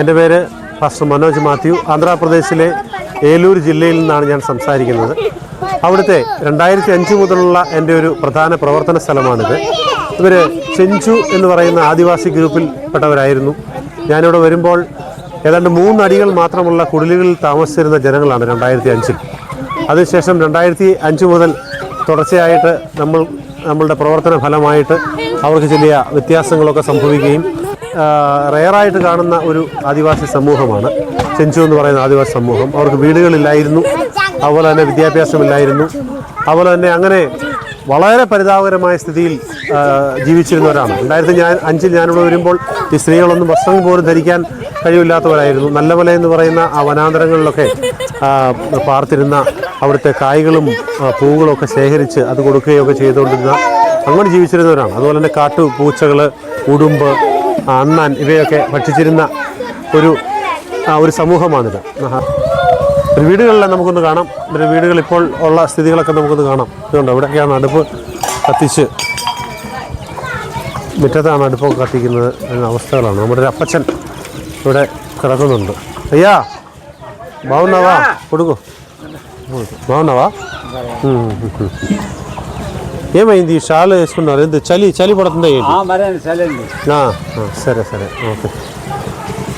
എന്റെ പേര് ഫാസ്റ്റർ മനോജ് മാത്യു. ആന്ധ്രാപ്രദേശിലെ ഏലൂർ ജില്ലയിൽ നിന്നാണ് ഞാൻ സംസാരിക്കുന്നത്. അവിടുത്തെ രണ്ടായിരത്തി അഞ്ച് മുതലുള്ള എന്റെ ഒരു പ്രധാന പ്രവർത്തന സ്ഥലമാണിത്. ഇവർ ചെഞ്ചു എന്ന് പറയുന്ന ആദിവാസി ഗ്രൂപ്പിൽ പെട്ടവരായിരുന്നു. ഞാനിവിടെ വരുമ്പോൾ ഏതാണ്ട് മൂന്നടികൾ മാത്രമുള്ള കുടിലുകളിൽ താമസിച്ചിരുന്ന ജനങ്ങളാണ് രണ്ടായിരത്തി അഞ്ചിൽ അതിനുശേഷം രണ്ടായിരത്തി അഞ്ച് മുതൽ തുടർച്ചയായിട്ട് നമ്മൾ നമ്മളുടെ പ്രവർത്തന ഫലമായിട്ട് അവർക്ക് ചെറിയ വ്യത്യാസങ്ങളൊക്കെ സംഭവിക്കുകയും റെയറായിട്ട് കാണുന്ന ഒരു ആദിവാസി സമൂഹമാണ്. ചെഞ്ചു എന്ന് പറയുന്ന ആദിവാസി സമൂഹം. അവർക്ക് വീടുകളില്ലായിരുന്നു. അതുപോലെ തന്നെ വിദ്യാഭ്യാസമില്ലായിരുന്നു. അതുപോലെ തന്നെ അങ്ങനെ വളരെ പരിതാപകരമായ സ്ഥിതിയിൽ ജീവിച്ചിരുന്നവരാണ്. രണ്ടായിരത്തി ഞാൻ അഞ്ചിൽ ഞാനിവിടെ വരുമ്പോൾ ഈ സ്ത്രീകളൊന്നും വസ്ത്രം പോലും ധരിക്കാൻ കഴിവില്ലാത്തവരായിരുന്നു. നല്ലമല എന്ന് പറയുന്ന ആ വനാന്തരങ്ങളിലൊക്കെ പാർത്തിരുന്ന അവിടുത്തെ കായ്കളും പൂവുകളും ഒക്കെ ശേഖരിച്ച് അത് കൊടുക്കുകയൊക്കെ ചെയ്തുകൊണ്ടിരുന്ന അങ്ങനെ ജീവിച്ചിരുന്നവരാണ്. അതുപോലെ തന്നെ കാട്ടു പൂച്ചകൾ ഉടുമ്പ് അണ്ണാൻ ഇവയൊക്കെ ഭക്ഷിച്ചിരുന്ന ഒരു ഒരു സമൂഹമാണിത്. വീടുകളിലെ നമുക്കൊന്ന് കാണാം. ഇവരുടെ വീടുകൾ ഇപ്പോൾ ഉള്ള സ്ഥിതികളൊക്കെ നമുക്കൊന്ന് കാണാം. ഇതുകൊണ്ട് ഇവിടെയൊക്കെയാണ് അടുപ്പ് കത്തിച്ച് മുറ്റത്താണ് അടുപ്പൊക്കെ കത്തിക്കുന്നത് എന്ന അവസ്ഥകളാണ്. നമ്മുടെ ഒരു അപ്പച്ചൻ ഇവിടെ കിടക്കുന്നുണ്ട്. അയ്യാ ബാവുന്നവാ കൊടുക്കൂ. ബാവുന്നവാ ఏమైంది ఈ షాల్ వేసుకున్నారు ఎందుకు చలి చలి పడుతుందా ఏంటి మరే సరేండి ఆ, ఆ, సరే సరే ఓకే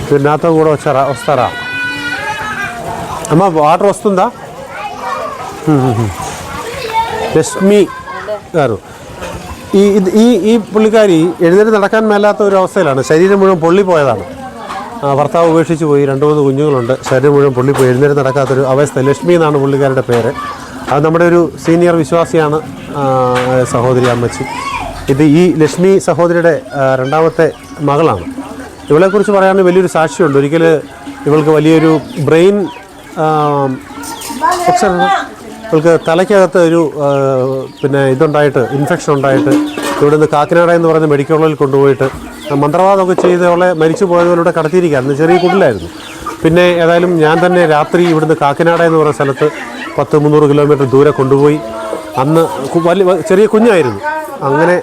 మీరు నాతో కూడా వచ్చారా వస్తారా అమ్మ వాటర్ వస్తుందా ലക്ഷ്മി గారు ഈ ഇത് ഈ ഈ പുള്ളിക്കാരി എഴുന്നേറ്റ് നടക്കാൻ മേലാത്ത ഒരു അവസ്ഥയിലാണ് ശരീരം മുഴുവൻ പൊള്ളിപ്പോയതാണ് ആ, ഭർത്താവ് ഉപേക്ഷിച്ച് പോയി രണ്ട് മൂന്ന് കുഞ്ഞുങ്ങളുണ്ട് ശരീരം മുഴുവൻ പൊള്ളിപ്പോയി എഴുന്നേറ്റ് നടക്കാത്തൊരു അവസ്ഥ ലക്ഷ്മി എന്നാണ് പുള്ളിക്കാരുടെ പേര് അത് നമ്മുടെ ഒരു സീനിയർ വിശ്വാസിയാണ് സഹോദരി അമ്മച്ചി. ഇത് ഈ ലക്ഷ്മി സഹോദരിയുടെ രണ്ടാമത്തെ മകളാണ്. ഇവളെക്കുറിച്ച് പറയാൻ വലിയൊരു സാക്ഷിയുണ്ട്. ഒരിക്കൽ ഇവൾക്ക് വലിയൊരു ബ്രെയിൻ ഇവൾക്ക് തലയ്ക്കകത്ത് ഒരു പിന്നെ ഇതുണ്ടായിട്ട് ഇൻഫെക്ഷൻ ഉണ്ടായിട്ട് ഇവിടുന്ന് കാക്കിനാട എന്ന് പറയുന്ന മെഡിക്കൽ കൊണ്ടുപോയിട്ട് മന്ത്രവാദമൊക്കെ ചെയ്ത് അവളെ മരിച്ചു പോയതിലൂടെ കടത്തിയിരിക്കുകയായിരുന്നു. ചെറിയ കുട്ടിലായിരുന്നു പിന്നെ ഏതായാലും ഞാൻ തന്നെ രാത്രി ഇവിടുന്ന് കാക്കിനാട എന്ന് പറയുന്ന സ്ഥലത്ത് പത്ത് മുന്നൂറ് കിലോമീറ്റർ ദൂരെ കൊണ്ടുപോയി. അന്ന് വലിയ ചെറിയ കുഞ്ഞായിരുന്നു. അങ്ങനെ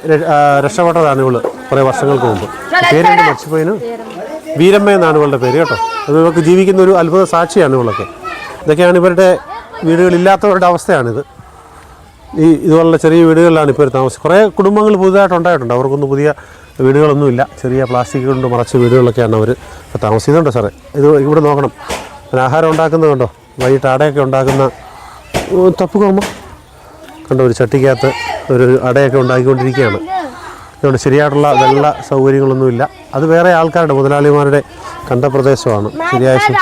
രക്ഷപ്പെട്ടതാണ് ഇവൾ കുറേ വർഷങ്ങൾക്ക് മുമ്പ്. പേരെന്ത് മരിച്ചുപോയിന് വീരമ്മ എന്നാണ് ഇവളുടെ പേര് കേട്ടോ. അത് ഇവർക്ക് ജീവിക്കുന്ന ഒരു അത്ഭുത സാക്ഷിയാണ് ഇവളൊക്കെ. ഇതൊക്കെയാണ് ഇവരുടെ വീടുകളില്ലാത്തവരുടെ അവസ്ഥയാണിത്. ഈ ഇതുപോലുള്ള ചെറിയ വീടുകളിലാണ് ഇപ്പോൾ താമസം കുറേ കുടുംബങ്ങൾ പുതുതായിട്ട് ഉണ്ടായിട്ടുണ്ട്. അവർക്കൊന്നും പുതിയ വീടുകളൊന്നുമില്ല. ചെറിയ പ്ലാസ്റ്റിക് കൊണ്ട് മറച്ച വീടുകളിലൊക്കെയാണ് അവർ താമസിക്കുന്നുണ്ടോ സാറേ. ഇത് ഇവിടെ നോക്കണം. ആഹാരം ഉണ്ടാക്കുന്നത് കണ്ടോ? വൈകിട്ട് ആടയൊക്കെ ഉണ്ടാക്കുന്ന തപ്പ് കോമ കണ്ടോ ഒരു ചട്ടിക്കകത്ത് ഒരു അടയൊക്കെ ഉണ്ടാക്കിക്കൊണ്ടിരിക്കുകയാണ് അതുകൊണ്ട് ശരിയായിട്ടുള്ള വെള്ള സൗകര്യങ്ങളൊന്നുമില്ല അത് വേറെ ആൾക്കാരുടെ മുതലാളിമാരുടെ കണ്ട പ്രദേശമാണ് ശരിയായ ശു-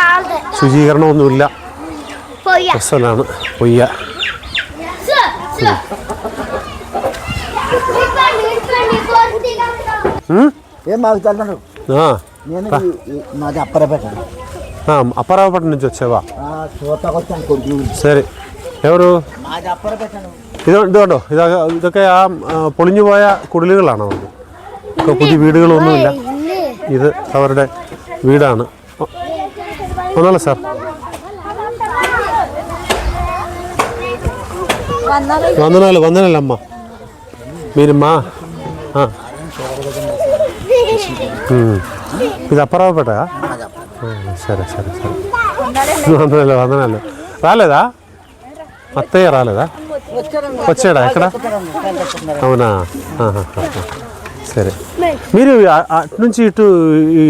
ശുചീകരണമൊന്നുമില്ല Poya. പ്രശ്നമാണ് പൊയ്യ ഉം? ఏం మాకు తెలియదు ఆ, నేను ఈ- ఈ- మాది అప్పర పెట్టాను ఆ, అప్పారావుపేట నుంచి వచ్చావా చూతకు వచ్చాను కొడుకు ശരി ఎవరు మాది అప్పర పెట్టాను ഇത് ഇത് കണ്ടോ ഇതൊക്കെ ഇതൊക്കെ ആ ആ, പൊളിഞ്ഞുപോയ കുടിലുകളാണ് അവർക്ക് ഒക്കെ പുതിയ വീടുകളൊന്നുമില്ല ഇത് അവരുടെ വീടാണ് ഒന്നല്ല സാർ వందనాలు వందనాలు అమ్మ మీరమ్మా ఆ. ఉమ్. ఇది అప్పరావుపేట సరే సరే సరే వందనాలు వందనాలు రాలేదా అత్తయ్య రాలేదా? వచ్చాడా? ఎక్కడ? అవునా. సరే. మీరు అటు నుంచి ఇటు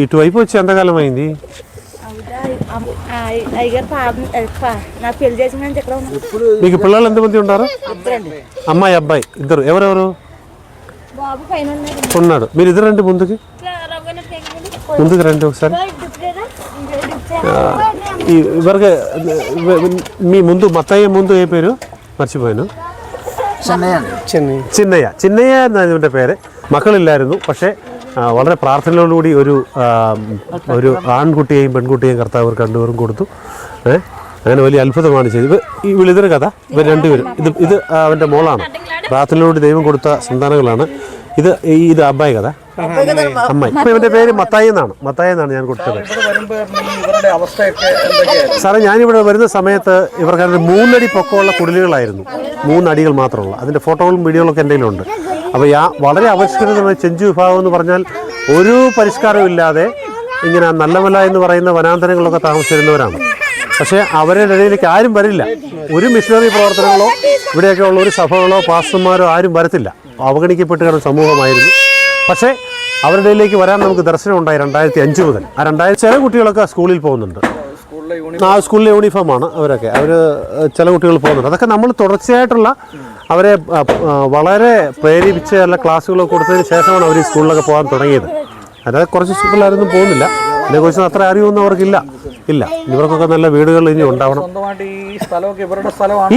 ఇటువైపు వచ్చి ఎంతకాలం అయింది? మీకు పిల్లలు ఎంతమంది ఉన్నారు అమ్మాయి అబ్బాయి ఇద్దరు. ఎవరెవరు? ఉన్నాడు. మీరు ఇద్దరు రండి ముందుకి. ముందుకు రండి ఒకసారి. ఈ ఇవరికి మీ ముందు మత్తయ్య ముందు ఏ పేరు മർച്ചിപ്പോയനു చెన్నై ചിന്നയ്യ ചിന്നയ്യ എന്നാണ് ഇവൻ്റെ പേര് മക്കളില്ലായിരുന്നു പക്ഷേ ആ, വളരെ പ്രാർത്ഥനയോടുകൂടി ഒരു ആ, ഒരു ആൺകുട്ടിയെയും പെൺകുട്ടിയെയും കർത്താവ് ഇവർക്ക് രണ്ടുപേരും കൊടുത്തു ഏ അങ്ങനെ വലിയ അത്ഭുതമാണ് ചെയ്തത് ഇവ ഈ വിളിതൊരു കഥ ഇവർ രണ്ടുപേരും ഇത് ഇത് ആ, അവൻ്റെ മോളാണ് പ്രാർത്ഥനയോട് ദൈവം കൊടുത്ത സന്താനങ്ങളാണ് ഇത് ഈ ഇത് അബ്ബായി കഥ അമ്മായി ഇപ്പം പേര് മത്തായി എന്നാണ്. മത്തായി എന്നാണ് ഞാൻ കൊടുത്തത്. സാറേ ഞാനിവിടെ വരുന്ന സമയത്ത് ഇവർക്ക് മൂന്നടി പൊക്കമുള്ള കുടിലുകളായിരുന്നു. മൂന്നടികൾ മാത്രമുള്ള. അതിന്റെ ഫോട്ടോകളും വീഡിയോകളൊക്കെ എന്റെ കയ്യിലുണ്ട്. അപ്പോൾ ആ വളരെ ആവിഷ്കൃതമായ ചെഞ്ചു വിഭാഗം എന്ന് പറഞ്ഞാൽ ഒരു പരിഷ്കാരവും ഇല്ലാതെ ഇങ്ങനെ നല്ലമല എന്ന് പറയുന്ന വനാന്തരങ്ങളിലൊക്കെ താമസിച്ചിരുന്നവരാണ്. പക്ഷേ അവരുടെ ഇടയിലേക്ക് ആരും വരില്ല. ഒരു മിഷണറി പ്രവർത്തനങ്ങളോ ഇവിടെയൊക്കെ ഉള്ള ഒരു സഭകളോ പാസ്റ്റർമാരോ ആരും വരത്തില്ല. അവഗണിക്കപ്പെട്ട ഒരു സമൂഹമായിരുന്നു. പക്ഷേ അവരുടെ ഇതിലേക്ക് വരാൻ നമുക്ക് ദർശനം ഉണ്ടായി രണ്ടായിരത്തി അഞ്ച് മുതൽ. ആ രണ്ടായിരത്തി ചില കുട്ടികളൊക്കെ സ്കൂളിൽ പോകുന്നുണ്ട്. ആ സ്കൂളിലെ യൂണിഫോമാണ് അവരൊക്കെ. അവർ ചില കുട്ടികൾ പോകുന്നുണ്ട്. അതൊക്കെ നമ്മൾ തുടർച്ചയായിട്ടുള്ള അവരെ വളരെ പ്രേരിപ്പിച്ച് നല്ല ക്ലാസ്സുകളൊക്കെ കൊടുത്തതിന് ശേഷമാണ് അവർ ഈ സ്കൂളിലൊക്കെ പോകാൻ തുടങ്ങിയത്. അതായത് കുറച്ച് സ്കൂളിലായിരുന്നു പോകുന്നില്ല. അതിനെക്കുറിച്ച് അത്ര അറിവൊന്നും അവർക്കില്ല. ഇല്ല. ഇവർക്കൊക്കെ നല്ല വീടുകൾ ഇനി ഉണ്ടാവണം. ഈ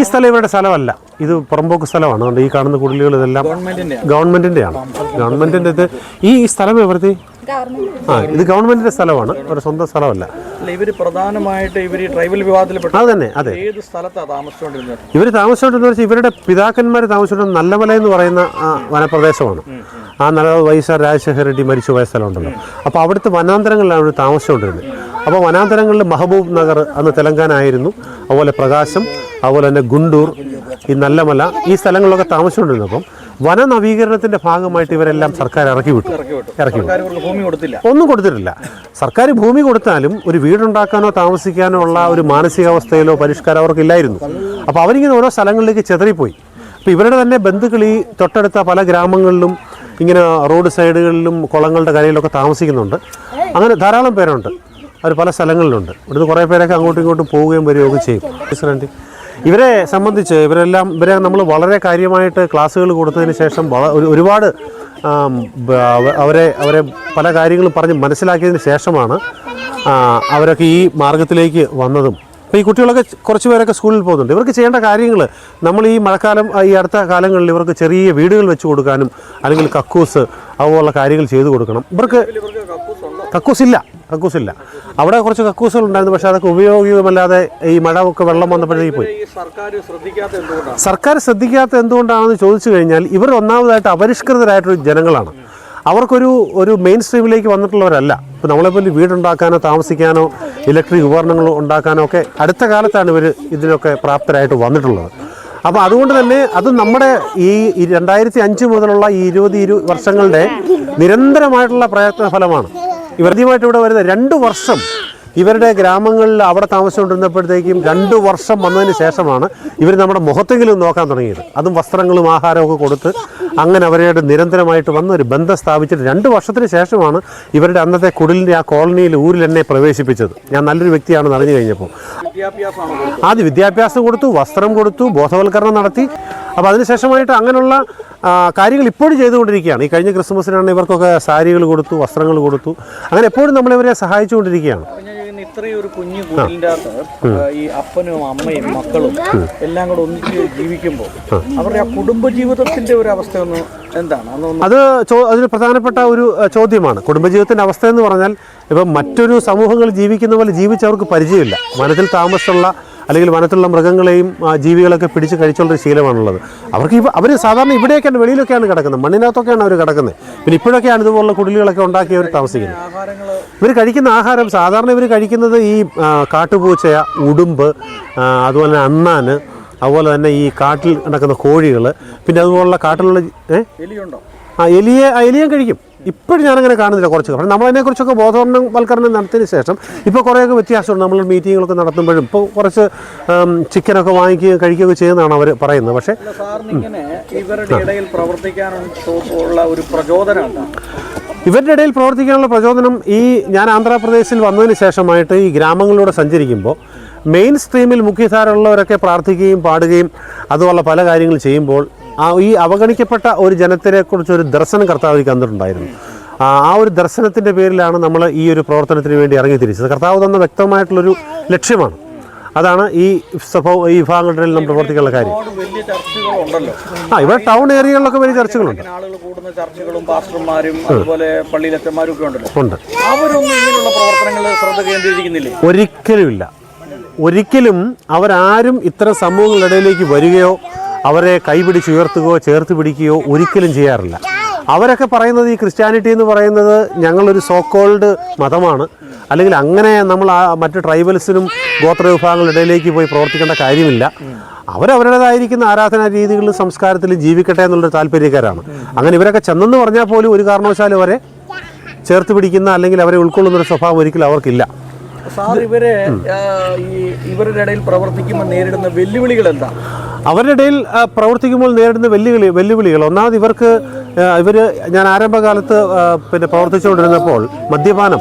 സ്ഥലം ഇവരുടെ സ്ഥലമല്ല. ഇത് പുറമ്പോക്ക് സ്ഥലമാണ്. അതുകൊണ്ട് ഈ കാണുന്ന കുടിലുകൾ ഇതെല്ലാം ഗവൺമെന്റിന്റെ ആണ് ഗവൺമെന്റിന്റെ ഇത് ഈ സ്ഥലം എവിടുത്തെ? ആ ഇത് ഗവൺമെന്റിന്റെ സ്ഥലമാണ്. ഒരു സ്വന്തം സ്ഥലമല്ല. ഇവർ ഇവർ പ്രധാനമായിട്ട് ഇവർ ഈ ട്രൈബൽ വിവാദത്തിൽപ്പെട്ട അത് തന്നെ അതെ. ഏത് സ്ഥലത്താണ് താമസിച്ചുകൊണ്ടിരുന്നത് ഇവർ താമസിച്ചോണ്ടെന്ന് വെച്ചാൽ ഇവരുടെ പിതാക്കന്മാർ താമസിച്ചോണ്ട് നല്ലമല എന്ന് പറയുന്ന ആ വനപ്രദേശമാണ്. ആ നല്ല വൈസാർ രാജശേഖര റെഡ്ഡി മരിച്ചു പോയ സ്ഥലമുണ്ടല്ലോ. അപ്പോൾ അവിടുത്തെ വനാന്തരങ്ങളിലാണ് അവർ താമസിച്ചുകൊണ്ടിരുന്നത് അപ്പോൾ വനാന്തരങ്ങളിൽ മഹബൂബ് നഗർ അന്ന് തെലങ്കാന ആയിരുന്നു അതുപോലെ പ്രകാശം അതുപോലെ തന്നെ ഗുണ്ടൂർ ഈ നല്ലമല ഈ സ്ഥലങ്ങളിലൊക്കെ താമസിച്ചുകൊണ്ടിരുന്നപ്പം വന നവീകരണത്തിന്റെ ഭാഗമായിട്ട് ഇവരെല്ലാം സർക്കാർ ഇറക്കി വിട്ടു. ഇറക്കി വിട്ടു. ഒന്നും കൊടുത്തിട്ടില്ല. സർക്കാർ ഭൂമി കൊടുത്താലും ഒരു വീടുണ്ടാക്കാനോ താമസിക്കാനോ ഉള്ള ഒരു മാനസികാവസ്ഥയിലോ പരിഷ്കാരം അവർക്കില്ലായിരുന്നു. അപ്പോൾ അവരിങ്ങനെ ഓരോ സ്ഥലങ്ങളിലേക്ക് ചെതറിപ്പോയി. അപ്പോൾ ഇവരുടെ തന്നെ ബന്ധുക്കൾ ഈ തൊട്ടടുത്ത പല ഗ്രാമങ്ങളിലും ഇങ്ങനെ റോഡ് സൈഡുകളിലും കുളങ്ങളുടെ കരയിലൊക്കെ താമസിക്കുന്നുണ്ട്. അങ്ങനെ ധാരാളം പേരുണ്ട്. അവർ പല സ്ഥലങ്ങളിലുണ്ട്. ഇവിടുന്ന് കുറേ പേരൊക്കെ അങ്ങോട്ടും ഇങ്ങോട്ടും പോവുകയും വരികയൊക്കെ ചെയ്യും. ഇവരെ സംബന്ധിച്ച് ഇവരെല്ലാം ഇവരെ നമ്മൾ വളരെ കാര്യമായിട്ട് ക്ലാസ്സുകൾ കൊടുത്തതിന് ശേഷം ഒരുപാട് അവരെ അവരെ പല കാര്യങ്ങളും പറഞ്ഞ് മനസ്സിലാക്കിയതിന് ശേഷമാണ് അവരൊക്കെ ഈ മാർഗത്തിലേക്ക് വന്നതും. അപ്പോൾ ഈ കുട്ടികളൊക്കെ കുറച്ച് പേരൊക്കെ സ്കൂളിൽ പോകുന്നുണ്ട്. ഇവർക്ക് ചെയ്യേണ്ട കാര്യങ്ങൾ നമ്മൾ ഈ മഴക്കാലം ഈ അടുത്ത കാലങ്ങളിൽ ഇവർക്ക് ചെറിയ വീടുകൾ വെച്ച് കൊടുക്കാനും അല്ലെങ്കിൽ കക്കൂസ് അതുപോലുള്ള കാര്യങ്ങൾ ചെയ്തു കൊടുക്കണം. ഇവർക്ക് കക്കൂസില്ല കക്കൂസില്ല. അവിടെ കുറച്ച് കക്കൂസുകൾ ഉണ്ടായിരുന്നു പക്ഷേ അതൊക്കെ ഉപയോഗിക്കുമല്ലാതെ ഈ മഴ ഒക്കെ വെള്ളം വന്നപ്പോഴേക്ക് പോയി. സർക്കാർ ശ്രദ്ധിക്കാത്ത എന്തുകൊണ്ടാണെന്ന് ചോദിച്ചു കഴിഞ്ഞാൽ ഇവർ ഒന്നാമതായിട്ട് അപരിഷ്കൃതരായിട്ടൊരു ജനങ്ങളാണ്. അവർക്കൊരു ഒരു മെയിൻ സ്ട്രീമിലേക്ക് വന്നിട്ടുള്ളവരല്ല. ഇപ്പോൾ നമ്മളെപ്പോലെ വീടുണ്ടാക്കാനോ താമസിക്കാനോ ഇലക്ട്രിക് ഉപകരണങ്ങൾ ഉണ്ടാക്കാനോ ഒക്കെ അടുത്ത കാലത്താണ് ഇവർ ഇതിനൊക്കെ പ്രാപ്തരായിട്ട് വന്നിട്ടുള്ളത്. അപ്പോൾ അതുകൊണ്ട് തന്നെ അത് നമ്മുടെ ഈ രണ്ടായിരത്തി അഞ്ച് മുതലുള്ള ഈ ഇരുപത് ഇരു വർഷങ്ങളുടെ നിരന്തരമായിട്ടുള്ള പ്രയത്ന ഫലമാണ് ഇവരുമായിട്ട് ഇവിടെ വരുന്ന രണ്ട് വർഷം ഇവരുടെ ഗ്രാമങ്ങളിൽ അവിടെ താമസിച്ചുകൊണ്ടിരുന്നപ്പോഴത്തേക്കും രണ്ട് വർഷം വന്നതിന് ശേഷമാണ് ഇവർ നമ്മുടെ മുഖത്തെങ്കിലും നോക്കാൻ തുടങ്ങിയത്. അതും വസ്ത്രങ്ങളും ആഹാരമൊക്കെ കൊടുത്ത് അങ്ങനെ അവരോട് നിരന്തരമായിട്ട് വന്ന് ഒരു ബന്ധം സ്ഥാപിച്ചിട്ട് രണ്ട് വർഷത്തിന് ശേഷമാണ് ഇവരുടെ അന്നത്തെ കുടിലിന്റെ ആ കോളനിയിൽ ഊരിൽ എന്നെ പ്രവേശിപ്പിച്ചത്. ഞാൻ നല്ലൊരു വ്യക്തിയാണെന്ന് അറിഞ്ഞു കഴിഞ്ഞപ്പോൾ. ആദ്യം വിദ്യാഭ്യാസം കൊടുത്തു വസ്ത്രം കൊടുത്തു ബോധവൽക്കരണം നടത്തി. അപ്പോൾ അതിനുശേഷമായിട്ട് അങ്ങനെയുള്ള കാര്യങ്ങൾ ഇപ്പോഴും ചെയ്തുകൊണ്ടിരിക്കുകയാണ്. ഈ കഴിഞ്ഞ ക്രിസ്മസിനാണ് ഇവർക്കൊക്കെ സാരികൾ കൊടുത്തു വസ്ത്രങ്ങൾ കൊടുത്തു. അങ്ങനെ എപ്പോഴും നമ്മളിവരെ സഹായിച്ചുകൊണ്ടിരിക്കുകയാണ്. കുഞ്ഞു ഈ അപ്പനും അമ്മയും മക്കളും എല്ലാം കൂടെ ഒന്നിച്ച് ജീവിക്കുമ്പോൾ അവരുടെ ആ ഒരു അവസ്ഥ ഒന്ന് എന്താണ്? അത് അതിന് പ്രധാനപ്പെട്ട ഒരു ചോദ്യമാണ്. കുടുംബജീവിതത്തിന്റെ അവസ്ഥ എന്ന് പറഞ്ഞാൽ ഇപ്പം മറ്റൊരു സമൂഹങ്ങൾ ജീവിക്കുന്ന പോലെ ജീവിച്ചവർക്ക് പരിചയമില്ല. വനത്തിൽ താമസമുള്ള അല്ലെങ്കിൽ വനത്തിലുള്ള മൃഗങ്ങളെയും ആ, ജീവികളൊക്കെ പിടിച്ച് കഴിച്ചുള്ളൊരു ശീലമാണുള്ളത്. അവർക്ക് ഇവ അവർ സാധാരണ ഇവിടെയൊക്കെയാണ് വെളിയിലൊക്കെയാണ് കിടക്കുന്നത്. മണ്ണിനകത്തൊക്കെയാണ് അവർ കിടക്കുന്നത്. പിന്നെ ഇപ്പോഴൊക്കെയാണ് ഇതുപോലുള്ള കുടിലുകളൊക്കെ ഉണ്ടാക്കി അവർ താമസിക്കുന്നത്. ഇവർ കഴിക്കുന്ന ആഹാരം സാധാരണ ഇവർ കഴിക്കുന്നത് ഈ കാട്ടുപൂച്ചയ ഉടുമ്പ് അതുപോലെ തന്നെ അതുപോലെ തന്നെ ഈ കാട്ടിൽ നടക്കുന്ന കോഴികൾ പിന്നെ അതുപോലുള്ള കാട്ടിലുള്ള ഏ? എലിയുണ്ടോ? ആ എലിയെ ആ എലിയും കഴിക്കും. ഇപ്പോഴും ഞാനങ്ങനെ കാണുന്നില്ല കുറച്ച് പക്ഷേ നമ്മളതിനെക്കുറിച്ചൊക്കെ ബോധവൽക്കരണം നടത്തിയതിന് ശേഷം ഇപ്പോൾ കുറേയൊക്കെ വ്യത്യാസമുണ്ട്. നമ്മൾ മീറ്റിങ്ങുകളൊക്കെ നടത്തുമ്പോഴും ഇപ്പോൾ കുറച്ച് ചിക്കനൊക്കെ വാങ്ങിക്കുകയും കഴിക്കുകയൊക്കെ ചെയ്യുന്നതാണ് അവർ പറയുന്നത്. പക്ഷേ ഇവരുടെ ഇടയിൽ പ്രവർത്തിക്കാനുള്ള ഒരു പ്രചോദനം ഇവരുടെ ഇടയിൽ പ്രവർത്തിക്കാനുള്ള പ്രചോദനം ഈ ഞാൻ ആന്ധ്രാപ്രദേശിൽ വന്നതിന് ശേഷമായിട്ട് ഈ ഗ്രാമങ്ങളിലൂടെ സഞ്ചരിക്കുമ്പോൾ മെയിൻ സ്ട്രീമിൽ മുഖ്യധാരമുള്ളവരൊക്കെ പ്രാർത്ഥിക്കുകയും പാടുകയും അതുപോലുള്ള പല കാര്യങ്ങൾ ചെയ്യുമ്പോൾ ആ ഈ അവഗണിക്കപ്പെട്ട ഒരു ജനത്തിനെക്കുറിച്ച് ഒരു ദർശനം കർത്താവ് തന്നിട്ടുണ്ടായിരുന്നു. ആ ഒരു ദർശനത്തിന്റെ പേരിലാണ് നമ്മൾ ഈ ഒരു പ്രവർത്തനത്തിന് വേണ്ടി ഇറങ്ങി തിരിച്ചത്. കർത്താവ് തന്ന വ്യക്തമായിട്ടുള്ളൊരു ലക്ഷ്യമാണ്. അതാണ് ഈ സ്വഭാവ ഈ വിഭാഗങ്ങളുടെ നമ്മൾ പ്രവർത്തിക്കാനുള്ള കാര്യം. ആ ഇവിടെ ടൗൺ ഏരിയകളിലൊക്കെ വലിയ ചർച്ചകളുണ്ട്. ആളുകൾ കൂടുന്ന ചർച്ചകളും പാസ്റ്റർമാരും അതുപോലെ പള്ളിയിലച്ചന്മാരും ഒക്കെ ഉണ്ടല്ലോ. ഉണ്ട്. അവരൊന്നും ഇങ്ങനെയുള്ള പ്രവർത്തനങ്ങളിൽ ശ്രദ്ധ കേന്ദ്രീകരിക്കുന്നില്ലേ? ഒരിക്കലുമില്ല. ഒരിക്കലും അവരാരും ഇത്തരം സമൂഹങ്ങളുടെ ഇടയിലേക്ക് വരികയോ അവരെ കൈപിടിച്ച് ഉയർത്തുകയോ ചേർത്ത് പിടിക്കുകയോ ഒരിക്കലും ചെയ്യാറില്ല. അവരൊക്കെ പറയുന്നത് ഈ ക്രിസ്ത്യാനിറ്റി എന്ന് പറയുന്നത് ഞങ്ങളൊരു സോക്കോൾഡ് മതമാണ്. അല്ലെങ്കിൽ അങ്ങനെ നമ്മൾ ആ മറ്റ് ട്രൈബൽസിനും ഗോത്ര വിഭാഗങ്ങളുടെ ഇടയിലേക്ക് പോയി പ്രവർത്തിക്കേണ്ട കാര്യമില്ല. അവരവരുടേതായിരിക്കുന്ന ആരാധനാ രീതികളിലും സംസ്കാരത്തിലും ജീവിക്കട്ടെ എന്നുള്ളൊരു താല്പര്യക്കാരാണ്. അങ്ങനെ ഇവരൊക്കെ ചെന്നെന്ന് പറഞ്ഞാൽ പോലും ഒരു കാരണവശാലും അവരെ ചേർത്ത് പിടിക്കുന്ന അല്ലെങ്കിൽ അവരെ ഉൾക്കൊള്ളുന്ന ഒരു സ്വഭാവം ഒരിക്കലും അവർക്കില്ല. സാർ ഇവരെ ഈ ഇവരുടെ ഇടയിൽ പ്രവർത്തിക്കുമ്പോൾ നേരിടുന്ന വെല്ലുവിളികൾ എന്താ? അവരുടെ ഇടയിൽ പ്രവർത്തിക്കുമ്പോൾ നേരിടുന്ന വെല്ലുവിളി വെല്ലുവിളികൾ. ഒന്നാമത് ഇവർക്ക് ഇവർ ഞാൻ ആരംഭകാലത്ത് പിന്നെ പ്രവർത്തിച്ചുകൊണ്ടിരുന്നപ്പോൾ മദ്യപാനം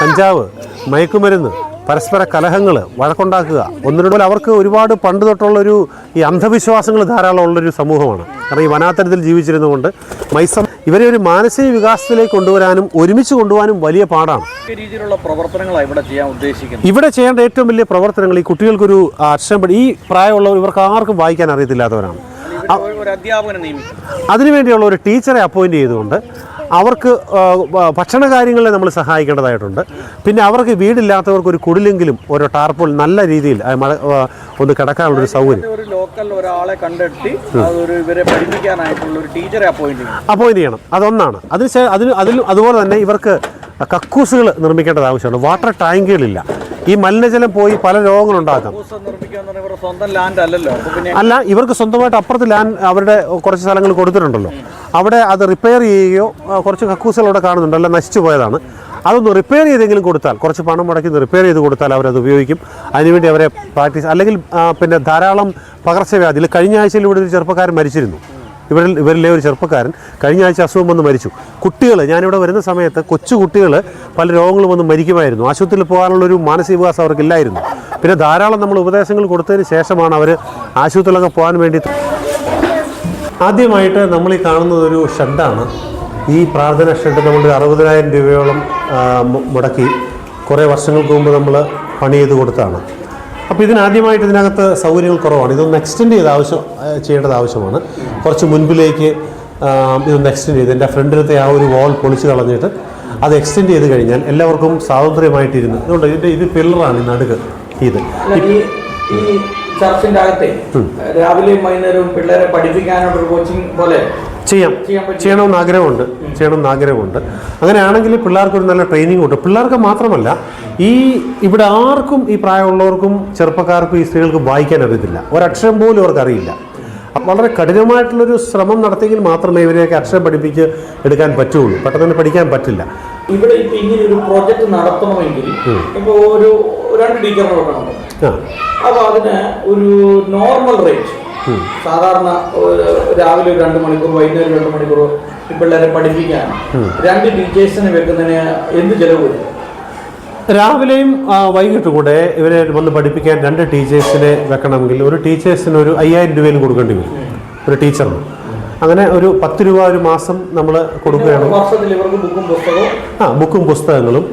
കഞ്ചാവ് മയക്കുമരുന്ന് പരസ്പര കലഹങ്ങൾ വഴക്കുണ്ടാക്കുക. ഒന്നിനോട് അവർക്ക് ഒരുപാട് പണ്ട് തൊട്ടുള്ളൊരു ഈ അന്ധവിശ്വാസങ്ങൾ ധാരാളം ഉള്ളൊരു സമൂഹമാണ്. കാരണം ഈ വനാത്തരത്തിൽ ജീവിച്ചിരുന്നുകൊണ്ട് മൈസം ഇവരെ ഒരു മാനസിക വികാസത്തിലേക്ക് കൊണ്ടുവരാനും ഒരുമിച്ച് കൊണ്ടുപോകാനും വലിയ പാടാണ്. ഈ രീതിയിലുള്ള പ്രവർത്തനങ്ങളാണ് ഇവിടെ ചെയ്യാൻ ഉദ്ദേശിക്കുന്നത്? ഇവിടെ ചെയ്യേണ്ട ഏറ്റവും വലിയ പ്രവർത്തനങ്ങൾ ഈ കുട്ടികൾക്കൊരു അക്ഷരം ഈ പ്രായമുള്ളവർ ഇവർക്ക് ആർക്കും വായിക്കാൻ അറിയത്തില്ലാത്തവരാണ്. അതിനുവേണ്ടിയുള്ള ഒരു ടീച്ചറെ അപ്പോയിന്റ് ചെയ്തുകൊണ്ട് അവർക്ക് ഭക്ഷണ കാര്യങ്ങളെ നമ്മൾ സഹായിക്കേണ്ടതായിട്ടുണ്ട്. പിന്നെ അവർക്ക് വീടില്ലാത്തവർക്ക് ഒരു കുടിലെങ്കിലും ഒരു ടാർപ്പോൾ നല്ല രീതിയിൽ മഴ ഒന്ന് കിടക്കാനുള്ളൊരു സൗകര്യം. ഒരു ലോക്കൽ ഒരാളെ കണ്ടെത്തി അതൊരു ഇവരെ പഠിപ്പിക്കാനായിട്ടുള്ള ഒരു ടീച്ചറെ അപ്പോയിന്റ് അപ്പോയിന്റ് ചെയ്യണം. അതൊന്നാണ്. അതിന് അതിന് അതിലും അതുപോലെ തന്നെ ഇവർക്ക് കക്കൂസുകൾ നിർമ്മിക്കേണ്ടത് ആവശ്യമാണ്. വാട്ടർ ടാങ്കുകളില്ല ഈ മലിനജലം പോയി പല രോഗങ്ങളുണ്ടാക്കാം. അല്ല ഇവർക്ക് സ്വന്തമായിട്ട് അപ്പുറത്ത് ലാൻഡ് അവരുടെ കുറച്ച് സ്ഥലങ്ങൾ കൊടുത്തിട്ടുണ്ടല്ലോ. അവിടെ അത് റിപ്പയർ ചെയ്യുകയോ കുറച്ച് കക്കൂസുകൾ അവിടെ കാണുന്നുണ്ട്. അല്ല നശിച്ചു പോയതാണ്. അതൊന്ന് റിപ്പയർ ചെയ്തെങ്കിലും കൊടുത്താൽ കുറച്ച് പണം മുടക്കി റിപ്പയർ ചെയ്ത് കൊടുത്താൽ അവരത് ഉപയോഗിക്കും. അതിനുവേണ്ടി അവരെ പ്രാക്ടീസ് അല്ലെങ്കിൽ പിന്നെ ധാരാളം പകർച്ചവ്യാധികൾ കഴിഞ്ഞ ആഴ്ചയിൽ ഇവിടെ ഒരു ചെറുപ്പക്കാരൻ മരിച്ചിരുന്നു. ഇവരിൽ ഇവരിലെ ഒരു ചെറുപ്പക്കാരൻ കഴിഞ്ഞ ആഴ്ച അസുഖം വന്ന് മരിച്ചു. കുട്ടികൾ ഞാനിവിടെ വരുന്ന സമയത്ത് കൊച്ചു കുട്ടികൾ പല രോഗങ്ങളും വന്ന് മരിക്കുമായിരുന്നു. ആശുപത്രിയിൽ പോകാനുള്ള ഒരു മാനസികവികാസം അവർക്കില്ലായിരുന്നു. പിന്നെ ധാരാളം നമ്മൾ ഉപദേശങ്ങൾ കൊടുത്തതിന് ശേഷമാണ് അവർ ആശുപത്രിയിലൊക്കെ പോകാൻ വേണ്ടി ആദ്യമായിട്ട് നമ്മൾ ഈ കാണുന്നത് ഒരു ഷെഡാണ്. ഈ പ്രാർത്ഥന ഷെഡ് നമ്മൾ അറുപതിനായിരം രൂപയോളം മുടക്കി കുറേ വർഷങ്ങൾക്ക് മുമ്പ് നമ്മൾ പണി ചെയ്ത് കൊടുത്താണ്. അപ്പോൾ ഇതിനാദ്യമായിട്ട് ഇതിനകത്ത് സൗകര്യങ്ങൾ കുറവാണ്. ഇതൊന്ന് എക്സ്റ്റെൻഡ് ചെയ്ത് ആവശ്യം ചെയ്യേണ്ടത് ആവശ്യമാണ്. കുറച്ച് മുൻപിലേക്ക് ഇതൊന്ന് എക്സ്റ്റെൻഡ് ചെയ്ത് എന്റെ ഫ്രണ്ടിലത്തെ ആ ഒരു വാൾ പൊളിച്ച് കളഞ്ഞിട്ട് അത് എക്സ്റ്റെൻഡ് ചെയ്ത് കഴിഞ്ഞാൽ എല്ലാവർക്കും സ്വാതന്ത്ര്യമായിട്ടിരുന്നു അതുകൊണ്ട് ഇതിന്റെ ഇത് പില്ലറാണ് ഈ നടുക്ക്. ഇത്. ഈ ചർച്ചിന്റെ അകത്തെ. രാവിലെയും വൈകുന്നേരവും പിള്ളേരെ പഠിപ്പിക്കാനുള്ള കോച്ചിങ് പോലെ ചെയ്യാം. ചെയ്യണമെന്ന് ആഗ്രഹമുണ്ട്. ചെയ്യണമെന്ന് ആഗ്രഹമുണ്ട്. അങ്ങനെയാണെങ്കിൽ പിള്ളേർക്ക് ഒരു നല്ല ട്രെയിനിങ് ഉണ്ട്. പിള്ളേർക്ക് മാത്രമല്ല ഈ ഇവിടെ ആർക്കും ഈ പ്രായമുള്ളവർക്കും ചെറുപ്പക്കാർക്കും ഈ സ്ത്രീകൾക്കും വായിക്കാൻ അറിയത്തില്ല. ഒരക്ഷരം പോലും അവർക്ക് അറിയില്ല. വളരെ കഠിനമായിട്ടുള്ളൊരു ശ്രമം നടത്തിയെങ്കിൽ മാത്രമേ ഇവരെയൊക്കെ അക്ഷരം പഠിപ്പിച്ച് എടുക്കാൻ പറ്റുള്ളൂ. പെട്ടെന്ന് തന്നെ പഠിക്കാൻ പറ്റില്ല. ഇവിടെ ഇപ്പൊ ഇങ്ങനെ ഒരു പ്രോജക്റ്റ് നടത്തണമെങ്കിൽ ഇപ്പോൾ ഒരു രണ്ട് ഡീക്കറിന് വെക്കണം ആ. അപ്പൊ അതിന് ഒരു നോർമൽ റേറ്റ് സാധാരണ രാവിലെ ഒരു രണ്ട് മണിക്കൂർ വൈകുന്നേരം രണ്ട് മണിക്കൂർ പിള്ളേരെ പഠിപ്പിക്കാൻ. രണ്ട് ടീച്ചേഴ്സിനെ വെക്കുന്നതിന് എന്ത് ചെലവ് വരും? രാവിലെയും വൈകിട്ട് കൂടെ ഇവരെ വന്ന് പഠിപ്പിക്കാൻ രണ്ട് ടീച്ചേഴ്സിനെ വെക്കണമെങ്കിൽ ഒരു ടീച്ചേഴ്സിന് ഒരു അയ്യായിരം രൂപയിൽ കൊടുക്കേണ്ടി വരും. ഒരു ടീച്ചറിന്. അങ്ങനെ ഒരു പത്ത് രൂപ ഒരു മാസം നമ്മൾ കൊടുക്കുകയാണ്. ആ ബുക്കും പുസ്തകങ്ങളും.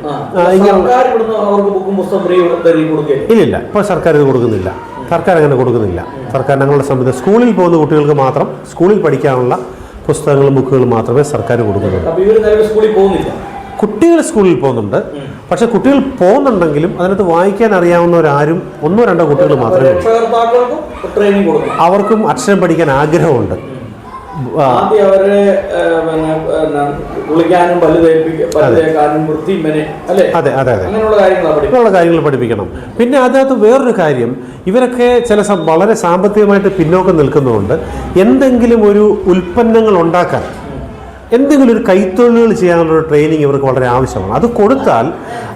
ഇല്ലില്ല ഇപ്പോൾ സർക്കാർ ഇത് കൊടുക്കുന്നില്ല. സർക്കാർ അങ്ങനെ കൊടുക്കുന്നില്ല. സർക്കാർ ഞങ്ങളുടെ സംബന്ധിച്ച് സ്കൂളിൽ പോകുന്ന കുട്ടികൾക്ക് മാത്രം സ്കൂളിൽ പഠിക്കാനുള്ള പുസ്തകങ്ങളും ബുക്കുകളും മാത്രമേ സർക്കാർ കൊടുക്കുന്നുള്ളൂ. കുട്ടികൾ സ്കൂളിൽ പോകുന്നുണ്ട്. പക്ഷെ കുട്ടികൾ പോകുന്നുണ്ടെങ്കിലും അതിനകത്ത് വായിക്കാൻ അറിയാവുന്നവരാരും ഒന്നോ രണ്ടോ കുട്ടികൾ മാത്രമേ അവർക്കും അക്ഷരം പഠിക്കാൻ ആഗ്രഹമുണ്ട്. ആദ്യം അവരെ കുളിക്കാനും പല്ല് തേക്കാനും വൃത്തി അല്ലെ? അതെ അതെ അതെ. അങ്ങനെയുള്ള കാര്യങ്ങൾ പഠിപ്പിക്കണം. പിന്നെ അതിനകത്ത് വേറൊരു കാര്യം ഇവരൊക്കെ ചില വളരെ സാമ്പത്തികമായിട്ട് പിന്നോക്കം നിൽക്കുന്നതുകൊണ്ട് എന്തെങ്കിലും ഒരു ഉൽപ്പന്നങ്ങൾ ഉണ്ടാക്കാൻ എന്തെങ്കിലും ഒരു കൈത്തൊഴിലുകൾ ചെയ്യാനുള്ള ട്രെയിനിങ് ഇവർക്ക് വളരെ ആവശ്യമാണ്. അത് കൊടുത്താൽ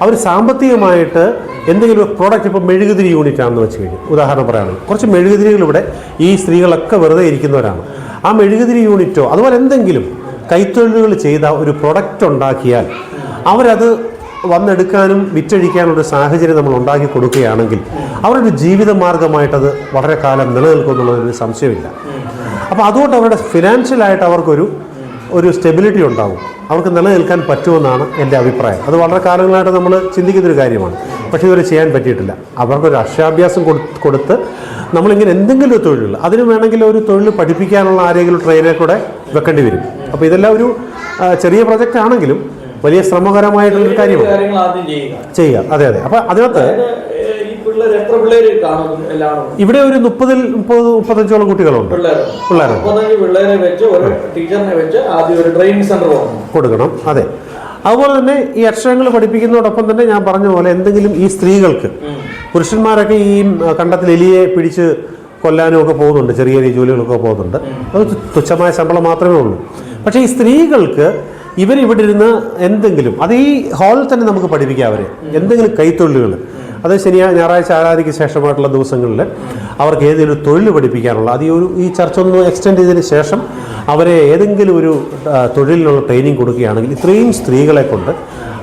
അവർ സാമ്പത്തികമായിട്ട് എന്തെങ്കിലും ഒരു പ്രോഡക്റ്റ് ഇപ്പോൾ മെഴുകുതിരി യൂണിറ്റ് ആണെന്ന് വെച്ച് കഴിഞ്ഞാൽ ഉദാഹരണം പറയുകയാണെങ്കിൽ കുറച്ച് മെഴുകുതിരികൾ ഇവിടെ ഈ സ്ത്രീകളൊക്കെ വെറുതെ ഇരിക്കുന്നവരാണ്. ആ മെഴുകുതിരി യൂണിറ്റോ അതുപോലെ എന്തെങ്കിലും കൈത്തൊഴിലുകൾ ചെയ്ത ഒരു പ്രൊഡക്റ്റ് ഉണ്ടാക്കിയാൽ അവരത് വന്നെടുക്കാനും വിറ്റഴിക്കാനുള്ള സാഹചര്യം നമ്മൾ ഉണ്ടാക്കി കൊടുക്കുകയാണെങ്കിൽ അവരുടെ ജീവിത മാർഗമായിട്ടത് വളരെ കാലം നിലനിൽക്കുമെന്നുള്ളതിന് സംശയമില്ല. അപ്പോൾ അതുകൊണ്ട് അവരുടെ ഫിനാൻഷ്യലായിട്ട് അവർക്കൊരു ഒരു സ്റ്റെബിലിറ്റി ഉണ്ടാവും. അവർക്ക് നിലനിൽക്കാൻ പറ്റുമെന്നാണ് എന്റെ അഭിപ്രായം. അത് വളരെ കാലങ്ങളായിട്ട് നമ്മൾ ചിന്തിക്കുന്നൊരു കാര്യമാണ്. പക്ഷേ ഇതുവരെ ചെയ്യാൻ പറ്റിയിട്ടില്ല. അവർക്കൊരു അക്ഷരാഭ്യാസം കൊടു കൊടുത്ത് നമ്മളിങ്ങനെ എന്തെങ്കിലും ഒരു തൊഴിൽ അതിന് വേണമെങ്കിൽ ഒരു തൊഴിൽ പഠിപ്പിക്കാനുള്ള ആരെങ്കിലും ട്രെയിനെ കൂടെ വെക്കേണ്ടി വരും. അപ്പോൾ ഇതെല്ലാം ഒരു ചെറിയ പ്രൊജക്റ്റ് ആണെങ്കിലും വലിയ ശ്രമകരമായിട്ടുള്ളൊരു കാര്യമാണ്. ചെയ്യുക. അതെ അതെ. അപ്പോൾ അതിനകത്ത് പിള്ളേർ എത്ര പിള്ളേര് കാണും എല്ലാവരും? ഇവിടെ ഒരു മുപ്പതിൽ മുപ്പത് മുപ്പത്തഞ്ചോളം കുട്ടികളുണ്ട്. മുപ്പത്തഞ്ച് പിള്ളേരെ വെച്ച് ഒരു ടീച്ചറിനെ വെച്ച് ആദ്യം ഒരു ട്രെയിനിങ് സെന്റർ കൊടുക്കണം. അതെ. അതുപോലെ തന്നെ ഈ അക്ഷരങ്ങൾ പഠിപ്പിക്കുന്നതോടൊപ്പം തന്നെ ഞാൻ പറഞ്ഞ പോലെ എന്തെങ്കിലും ഈ സ്ത്രീകൾക്ക് പുരുഷന്മാരൊക്കെ ഈ കണ്ടത്തിൽ എലിയെ പിടിച്ച് കൊല്ലാനും ഒക്കെ പോകുന്നുണ്ട്. ചെറിയ ചെറിയ ജോലികളൊക്കെ പോകുന്നുണ്ട്. അത് തുച്ഛമായ ശമ്പളം മാത്രമേ ഉള്ളൂ. പക്ഷേ ഈ സ്ത്രീകൾക്ക് ഇവരിവിടെ ഇരുന്ന് എന്തെങ്കിലും അത് ഈ ഹാളിൽ തന്നെ നമുക്ക് പഠിപ്പിക്കാം അവരെ. എന്തെങ്കിലും കൈത്തൊഴിലുകൾ. അത് ശനിയാ ഞായറാഴ്ച ആരാധിക്ക് ശേഷമായിട്ടുള്ള ദിവസങ്ങളിൽ അവർക്ക് ഏതെങ്കിലും തൊഴിൽ പഠിപ്പിക്കാനുള്ള അത് ഒരു ഈ ചർച്ച ഒന്ന് എക്സ്റ്റെൻഡ് ചെയ്തതിന് ശേഷം അവരെ ഏതെങ്കിലും ഒരു തൊഴിലിനുള്ള ട്രെയിനിങ് കൊടുക്കുകയാണെങ്കിൽ ഇത്രയും സ്ത്രീകളെ കൊണ്ട്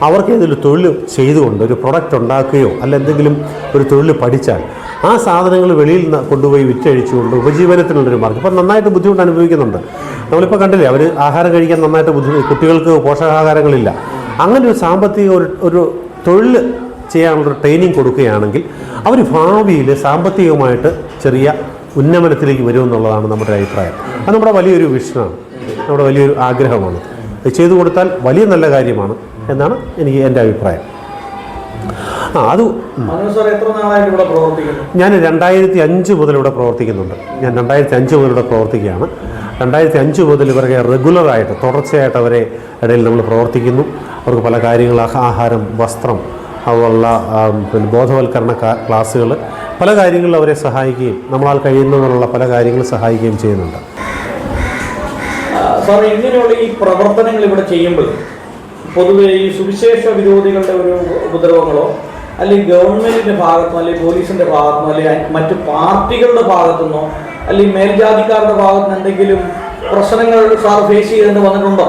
അവർക്ക് ഏതെങ്കിലും തൊഴിൽ ചെയ്തുകൊണ്ട് ഒരു പ്രൊഡക്റ്റ് ഉണ്ടാക്കുകയോ അല്ല എന്തെങ്കിലും ഒരു തൊഴിൽ പഠിച്ചാൽ ആ സാധനങ്ങൾ വെളിയിൽ നിന്ന് കൊണ്ടുപോയി വിറ്റഴിച്ചുകൊണ്ട് ഉപജീവനത്തിനുള്ളൊരു മാർഗം ഇപ്പം നന്നായിട്ട് ബുദ്ധിമുട്ട് അനുഭവിക്കുന്നുണ്ട്. നമ്മളിപ്പോൾ കണ്ടില്ലേ അവർ ആഹാരം കഴിക്കാൻ നന്നായിട്ട് ബുദ്ധിമുട്ട് കുട്ടികൾക്ക് പോഷകാഹാരങ്ങളില്ല. അങ്ങനെ ഒരു സാമ്പത്തിക ഒരു ഒരു തൊഴിൽ ചെയ്യാനുള്ളൊരു ട്രെയിനിങ് കൊടുക്കുകയാണെങ്കിൽ അവർ ഭാവിയിൽ സാമ്പത്തികമായിട്ട് ചെറിയ ഉന്നമനത്തിലേക്ക് വരുമെന്നുള്ളതാണ് നമ്മുടെ അഭിപ്രായം. അത് നമ്മുടെ വലിയൊരു വിഷനാണ് നമ്മുടെ വലിയൊരു ആഗ്രഹമാണ്. അത് ചെയ്തു കൊടുത്താൽ വലിയ നല്ല കാര്യമാണ് എന്നാണ് എനിക്ക് എന്റെ അഭിപ്രായം. ആ അത് ഞാൻ രണ്ടായിരത്തി അഞ്ച് മുതൽ ഇവിടെ പ്രവർത്തിക്കുന്നുണ്ട്. ഞാൻ രണ്ടായിരത്തി അഞ്ച് മുതൽ ഇവിടെ പ്രവർത്തിക്കുകയാണ്. രണ്ടായിരത്തി അഞ്ച് മുതൽ ഇവർക്ക് റെഗുലറായിട്ട് തുടർച്ചയായിട്ട് അവരെ ഇടയിൽ നമ്മൾ പ്രവർത്തിക്കുന്നു. അവർക്ക് പല കാര്യങ്ങൾ ആഹാരം വസ്ത്രം ആം, പിന്നെ ബോധവൽക്കരണ ക്ലാസ്സുകൾ പല കാര്യങ്ങളിൽ അവരെ സഹായിക്കുകയും നമ്മളാൽ കഴിയുന്നതിനുള്ള പല കാര്യങ്ങൾ സഹായിക്കുകയും ചെയ്യുന്നുണ്ട്. സാർ ഇങ്ങനെയുള്ള ഈ പ്രവർത്തനങ്ങൾ ഇവിടെ ചെയ്യുമ്പോൾ പൊതുവെ ഈ സുവിശേഷ വിരോധികളുടെ ഒരു ഉപദ്രവങ്ങളോ അല്ലെങ്കിൽ ഗവൺമെന്റിന്റെ ഭാഗത്തുനിന്നോ അല്ലെങ്കിൽ പോലീസിന്റെ ഭാഗത്തുനിന്നോ അല്ലെങ്കിൽ മറ്റു പാർട്ടികളുടെ ഭാഗത്തുനിന്നോ അല്ലെങ്കിൽ മേൽജാതിക്കാരുടെ ഭാഗത്തുനിന്ന് എന്തെങ്കിലും പ്രശ്നങ്ങൾ സാർ ഫേസ് ചെയ്തിട്ട് വന്നിട്ടുണ്ടോ?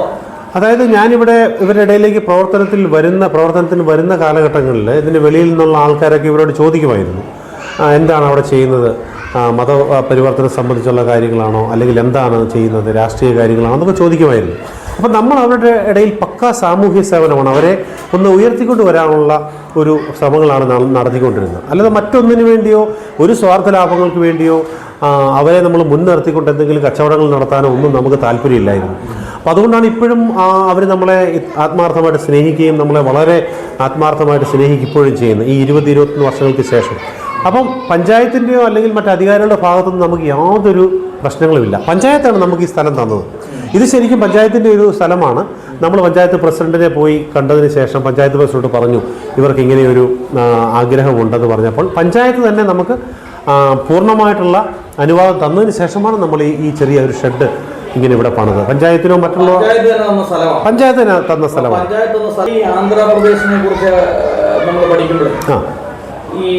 അതായത് ഞാനിവിടെ ഇവരുടെ ഇടയിലേക്ക് പ്രവർത്തനത്തിൽ വരുന്ന പ്രവർത്തനത്തിന് വരുന്ന കാലഘട്ടങ്ങളിൽ ഇതിന് വെളിയിൽ നിന്നുള്ള ആൾക്കാരൊക്കെ ഇവരോട് ചോദിക്കുമായിരുന്നു. എന്താണ് അവിടെ ചെയ്യുന്നത്? മത പരിവർത്തനം സംബന്ധിച്ചുള്ള കാര്യങ്ങളാണോ? അല്ലെങ്കിൽ എന്താണ് ചെയ്യുന്നത്? രാഷ്ട്രീയ കാര്യങ്ങളാണോ? എന്നൊക്കെ ചോദിക്കുമായിരുന്നു. അപ്പം നമ്മൾ അവരുടെ ഇടയിൽ പക്കാ സാമൂഹ്യ സേവനമാണ്. അവരെ ഒന്ന് ഉയർത്തിക്കൊണ്ട് വരാനുള്ള ഒരു ശ്രമങ്ങളാണ് നടത്തിക്കൊണ്ടിരുന്നത്. അല്ലാതെ മറ്റൊന്നിനു വേണ്ടിയോ ഒരു സ്വാർത്ഥ ലാഭങ്ങൾക്ക് വേണ്ടിയോ അവരെ നമ്മൾ മുൻനിർത്തിക്കൊണ്ട് എന്തെങ്കിലും കച്ചവടങ്ങൾ നടത്താനോ ഒന്നും നമുക്ക് താല്പര്യമില്ലായിരുന്നു. അപ്പം അതുകൊണ്ടാണ് ഇപ്പോഴും അവർ നമ്മളെ ആത്മാർത്ഥമായിട്ട് സ്നേഹിക്കുകയും നമ്മളെ വളരെ ആത്മാർത്ഥമായിട്ട് സ്നേഹിക്കുകയും ഇപ്പോഴും ചെയ്യുന്നത് ഈ ഇരുപത് ഇരുപത്തൊന്ന് വർഷങ്ങൾക്ക് ശേഷം. അപ്പം പഞ്ചായത്തിന്റെയോ അല്ലെങ്കിൽ മറ്റ് അധികാരികളുടെ ഭാഗത്തുനിന്ന് നമുക്ക് യാതൊരു പ്രശ്നങ്ങളുമില്ല. പഞ്ചായത്താണ് നമുക്ക് ഈ സ്ഥലം തന്നത്. ഇത് ശരിക്കും പഞ്ചായത്തിന്റെ ഒരു സ്ഥലമാണ്. നമ്മൾ പഞ്ചായത്ത് പ്രസിഡന്റിനെ പോയി കണ്ടതിന് ശേഷം പഞ്ചായത്ത് പ്രസിഡന്റ് പറഞ്ഞു ഇവർക്ക് ഇങ്ങനെയൊരു ആഗ്രഹമുണ്ടെന്ന് പറഞ്ഞപ്പോൾ പഞ്ചായത്ത് തന്നെ നമുക്ക് പൂർണമായിട്ടുള്ള അനുവാദം തന്നതിന് ശേഷമാണ് നമ്മൾ ഈ ചെറിയ ഒരു ഷെഡ് ഇങ്ങനെ ഇവിടെ പണിത്. പഞ്ചായത്തിനോ മറ്റുള്ള? പഞ്ചായത്തിന് തന്ന സ്ഥലമാണ് ഈ ആന്ധ്രാപ്രദേശിനെ കുറിച്ച് നമ്മൾ പഠിക്കുമ്പോൾ ആ. ഈ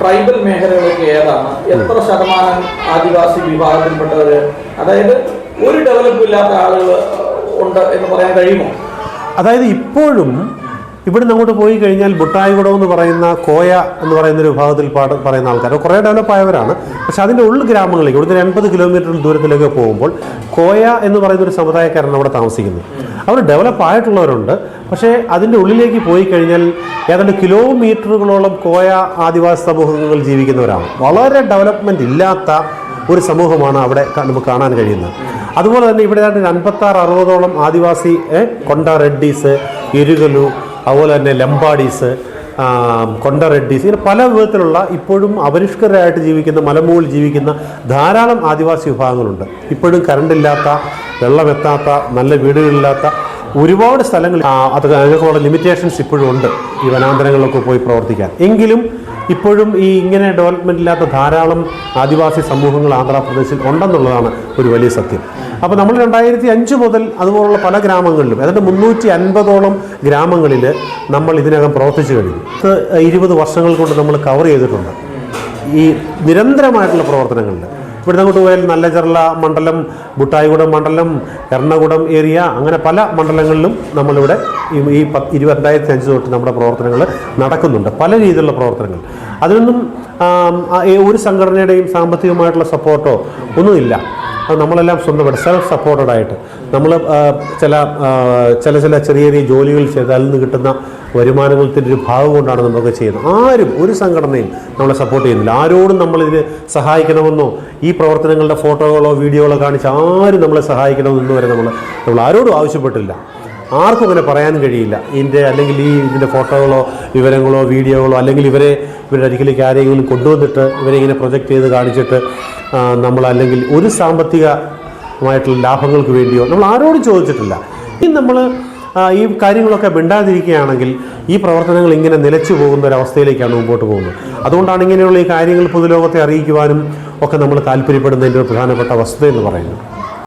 ട്രൈബൽ മേഖലകളൊക്കെ ഏതാണ്? എത്ര ശതമാനം ആദിവാസി വിഭാഗത്തിൽപ്പെട്ടവര് അതായത് ഒരു ഡെവലപ്പും ഇല്ലാത്ത ആളുകൾ ഉണ്ട് എന്ന് പറയാൻ കഴിയുമോ? അതായത് ഇപ്പോഴും ഇവിടുന്ന് അങ്ങോട്ട് പോയി കഴിഞ്ഞാൽ ബുട്ടായികുടം എന്ന് പറയുന്ന കോയ എന്ന് പറയുന്ന ഒരു വിഭാഗത്തിൽ പാട് പറയുന്ന ആൾക്കാർ. കുറേ ഡെവലപ്പ് ആയവരാണ്. പക്ഷെ അതിന്റെ ഉള്ളിൽ ഗ്രാമങ്ങളിലേക്ക് ഇവിടുന്ന് എൺപത് കിലോമീറ്റർ ദൂരത്തിലേക്ക് പോകുമ്പോൾ കോയ എന്ന് പറയുന്ന ഒരു സമുദായക്കാരാണ് അവിടെ താമസിക്കുന്നത്. അവർ ഡെവലപ്പ് ആയിട്ടുള്ളവരുണ്ട്. പക്ഷേ അതിന്റെ ഉള്ളിലേക്ക് പോയി കഴിഞ്ഞാൽ ഏതാണ്ട് കിലോമീറ്ററുകളോളം കോയ ആദിവാസി സമൂഹങ്ങൾ ജീവിക്കുന്നവരാണ്. വളരെ ഡെവലപ്മെന്റ് ഇല്ലാത്ത ഒരു സമൂഹമാണ് അവിടെ നമുക്ക് കാണാൻ കഴിയുന്നത്. അതുപോലെ തന്നെ ഇവിടെ ഏതാണ്ട് അൻപത്താറ് അറുപതോളം ആദിവാസി കൊണ്ട റെഡ്ഡീസ് എരുകലു അതുപോലെ തന്നെ ലംബാഡീസ് കൊണ്ട റെഡ്ഡീസ് ഇങ്ങനെ പല വിധത്തിലുള്ള ഇപ്പോഴും അപരിഷ്കരായിട്ട് ജീവിക്കുന്ന മലമുകളിൽ ജീവിക്കുന്ന ധാരാളം ആദിവാസി വിഭാഗങ്ങളുണ്ട്. ഇപ്പോഴും കറണ്ടില്ലാത്ത വെള്ളമെത്താത്ത നല്ല വീടുകളില്ലാത്ത ഒരുപാട് സ്ഥലങ്ങൾ ആ, അത് അതിനൊക്കെയുള്ള ലിമിറ്റേഷൻസ് ഇപ്പോഴും ഉണ്ട് ഈ വനാന്തരങ്ങളിലൊക്കെ പോയി പ്രവർത്തിക്കാൻ. എങ്കിലും ഇപ്പോഴും ഈ ഇങ്ങനെ ഡെവലപ്മെന്റ് ഇല്ലാത്ത ധാരാളം ആദിവാസി സമൂഹങ്ങൾ ആന്ധ്രാപ്രദേശിൽ ഉണ്ടെന്നുള്ളതാണ് ഒരു വലിയ സത്യം. അപ്പോൾ നമ്മൾ രണ്ടായിരത്തി അഞ്ച് മുതൽ അതുപോലുള്ള പല ഗ്രാമങ്ങളിലും ഏതാണ്ട് മുന്നൂറ്റി അൻപതോളം ഗ്രാമങ്ങളിൽ നമ്മൾ ഇതിനകം പ്രവർത്തിച്ചു കഴിഞ്ഞു. ഇരുപത് വർഷങ്ങൾ കൊണ്ട് നമ്മൾ കവർ ചെയ്തിട്ടുണ്ട്. ഈ നിരന്തരമായിട്ടുള്ള പ്രവർത്തനങ്ങളിൽ. ഇവിടുന്ന് അങ്ങോട്ട് പോയാൽ നല്ല ചെറുള്ള മണ്ഡലം ബുട്ടായികുടം മണ്ഡലം എറണാകുളം ഏരിയ അങ്ങനെ പല മണ്ഡലങ്ങളിലും നമ്മളിവിടെ ഈ പത്ത് ഇരുപത്തിരണ്ടായിരത്തി അഞ്ച് തൊട്ട് നമ്മുടെ പ്രവർത്തനങ്ങൾ നടക്കുന്നുണ്ട്. പല രീതിയിലുള്ള പ്രവർത്തനങ്ങൾ. അതിനൊന്നും ഒരു സംഘടനയുടെയും സാമ്പത്തികമായിട്ടുള്ള സപ്പോർട്ടോ ഒന്നുമില്ല. അത് നമ്മളെല്ലാം സ്വന്തമായിട്ട് സെൽഫ് സപ്പോർട്ടഡ് ആയിട്ട്. നമ്മൾ ചില ചില ചില ചെറിയ ചെറിയ ജോലികൾ ചെയ്ത് അതിൽ നിന്ന് കിട്ടുന്ന വരുമാനത്തിന്റെ ഒരു ഭാഗം കൊണ്ടാണ് നമ്മളൊക്കെ ചെയ്യുന്നത്. ആരും ഒരു സംഘടനയും നമ്മളെ സപ്പോർട്ട് ചെയ്യുന്നില്ല. ആരോടും നമ്മളിതിന് സഹായിക്കണമെന്നോ ഈ പ്രവർത്തനങ്ങളുടെ ഫോട്ടോകളോ വീഡിയോകളോ കാണിച്ച് ആരും നമ്മളെ സഹായിക്കണമെന്നൊന്നും വരെ നമ്മൾ നമ്മൾ ആരോടും ആവശ്യപ്പെട്ടില്ല. ആർക്കും അങ്ങനെ പറയാൻ കഴിയില്ല. ഇതിന്റെ അല്ലെങ്കിൽ ഈ ഇതിന്റെ ഫോട്ടോകളോ വിവരങ്ങളോ വീഡിയോകളോ അല്ലെങ്കിൽ ഇവരെ ഇവരുടെ അരികിലേക്ക് ആരെങ്കിലും കൊണ്ടുവന്നിട്ട് ഇവരെ ഇങ്ങനെ പ്രൊജക്റ്റ് ചെയ്ത് കാണിച്ചിട്ട് നമ്മൾ അല്ലെങ്കിൽ ഒരു സാമ്പത്തികമായിട്ടുള്ള ലാഭങ്ങൾക്ക് വേണ്ടിയോ നമ്മൾ ആരോടും ചോദിച്ചിട്ടില്ല. ഇനി നമ്മൾ ഈ കാര്യങ്ങളൊക്കെ മിണ്ടാതിരിക്കുകയാണെങ്കിൽ ഈ പ്രവർത്തനങ്ങൾ ഇങ്ങനെ നിലച്ചു പോകുന്ന ഒരവസ്ഥയിലേക്കാണ് മുമ്പോട്ട് പോകുന്നത്. അതുകൊണ്ടാണ് ഇങ്ങനെയുള്ള ഈ കാര്യങ്ങൾ പൊതുലോകത്തെ അറിയിക്കുവാനും ഒക്കെ നമ്മൾ താല്പര്യപ്പെടുന്നതിന്റെ ഒരു പ്രധാനപ്പെട്ട വസ്തുത എന്ന് പറയുന്നത്.